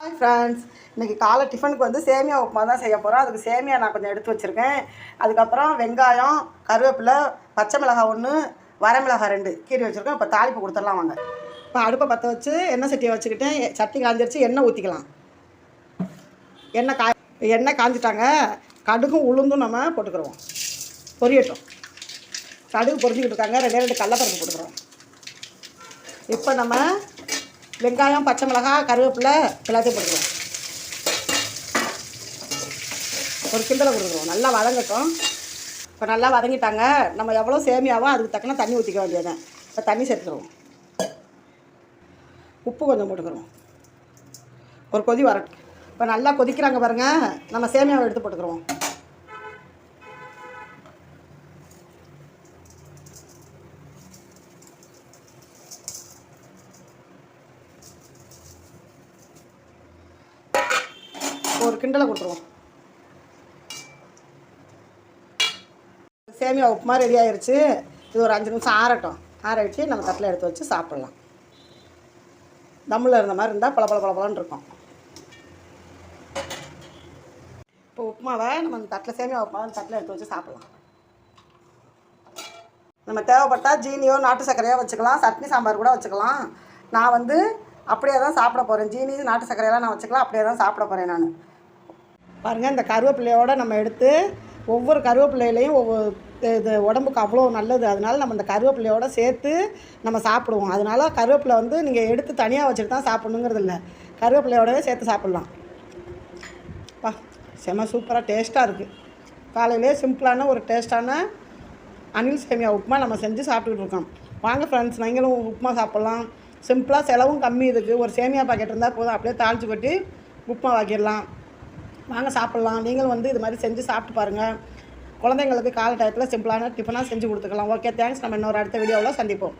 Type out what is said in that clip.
Hi friends இன்றைக்கி காலை டிஃபனுக்கு வந்து சேமியா உப்புமா தான் செய்ய போகிறோம் அதுக்கு சேமியா நான் கொஞ்சம் எடுத்து வச்சுருக்கேன். அதுக்கப்புறம் வெங்காயம் கருவேப்பிலை பச்சை மிளகாய் ஒன்று வரமிளகாய் ரெண்டு கீரி வச்சுருக்கேன் இப்போ தாளிப்பு கொடுத்துடலாம் வாங்க. இப்போ அடுப்பை பற்ற வச்சு எண்ணெய் சட்டியை வச்சுக்கிட்டேன். சட்டி காஞ்சிருச்சு எண்ணெய் ஊற்றிக்கலாம் எண்ணெய் காய் எண்ணெய் காஞ்சிட்டாங்க. கடுகும் உளுந்தும் நம்ம போட்டுக்கிறோம் பொரியட்டும். கடுகு பொரிஞ்சிக்கிட்டு இருக்காங்க. ரெண்டே ரெண்டு கடலப்பருப்பு போட்டுக்கிறோம் இப்போ நம்ம வெங்காயம் பச்சை மிளகாய் கருவேப்பிலை எல்லாத்தையும் போட்டுக்கிறோம் ஒரு கிண்டலை கொடுக்குறோம் நல்லா வதங்கட்டும். இப்போ நல்லா வதங்கிட்டாங்க. நம்ம எவ்வளோ சேமியாவோ அதுக்கு தக்கன தண்ணி ஊற்றிக்க வேண்டியதுதான். இப்போ தண்ணி சேர்த்துக்கிறோம் உப்பு கொஞ்சம் போட்டுக்கிறோம். ஒரு கொதி வரட்டும். இப்போ நல்லா கொதிக்கிறாங்க பாருங்கள் நம்ம சேமியாவை எடுத்து போட்டுக்கிறோம். ஒரு கிண்டலை கொடுத்துருவோம். சேமியா உப்புமா ரெடி ஆயிடுச்சு இது ஒரு அஞ்சு நிமிஷம் ஆறட்டும். ஆற வச்சு நம்ம தட்டில் எடுத்து வச்சு சாப்பிட்லாம். தம்மில் இருந்த மாதிரி இருந்தால் பல பல பல இருக்கும். இப்போ உப்புமாவை நம்ம அந்த தட்டில் சேமியா உப்புமாவை தட்டில் எடுத்து வச்சு சாப்பிட்லாம். நம்ம தேவைப்பட்டால் ஜீனியோ நாட்டு சர்க்கரையோ வச்சுக்கலாம். சட்னி சாம்பார் கூட வச்சுக்கலாம். நான் வந்து அப்படியே தான் சாப்பிட போகிறேன் ஜீனி நாட்டு சர்க்கரையெல்லாம் நான் வச்சுக்கலாம். அப்படியே தான் சாப்பிட போகிறேன் நான். பாருங்கள் இந்த கருவேப்பிலையோட நம்ம எடுத்து ஒவ்வொரு கருவேப்பிலையிலையும் ஒவ்வொரு இது உடம்புக்கு அவ்வளோ நல்லது. அதனால நம்ம இந்த கருவேப்பிலையோடு சேர்த்து நம்ம சாப்பிடுவோம். அதனால கருவேப்பிலை வந்து நீங்கள் எடுத்து தனியாக வச்சுட்டு தான் சாப்பிட்ணுங்கிறது இல்லை. கருவேப்பிலையோடவே சேர்த்து சாப்பிட்லாம். பா செம சூப்பராக டேஸ்ட்டாக இருக்குது காலையிலே சிம்பிளான ஒரு டேஸ்ட்டான அனில் சேமியா உப்புமா நம்ம செஞ்சு சாப்பிட்டுக்கிட்டு இருக்கோம். வாங்க ஃப்ரெண்ட்ஸ் நீங்களும் உப்புமா சாப்பிட்லாம். சிம்பிளாக செலவும் கம்மி இதுக்கு. ஒரு சேமியா பாக்கெட் இருந்தால் போதும். அப்படியே தாளிச்சு கொட்டி உப்புமா வாக்கிடலாம். வாங்க சாப்பிட்லாம். நீங்களும் வந்து இது மாதிரி செஞ்சு சாப்பிட்டு பாருங்கள் குழந்தைங்களுக்கு காலை டயத்தில் சிம்பிளான டிஃபனாக செஞ்சு கொடுத்துக்கலாம். ஓகே தேங்க்ஸ் நம்ம இன்னொரு அடுத்த வீடியோவில் சந்திப்போம்.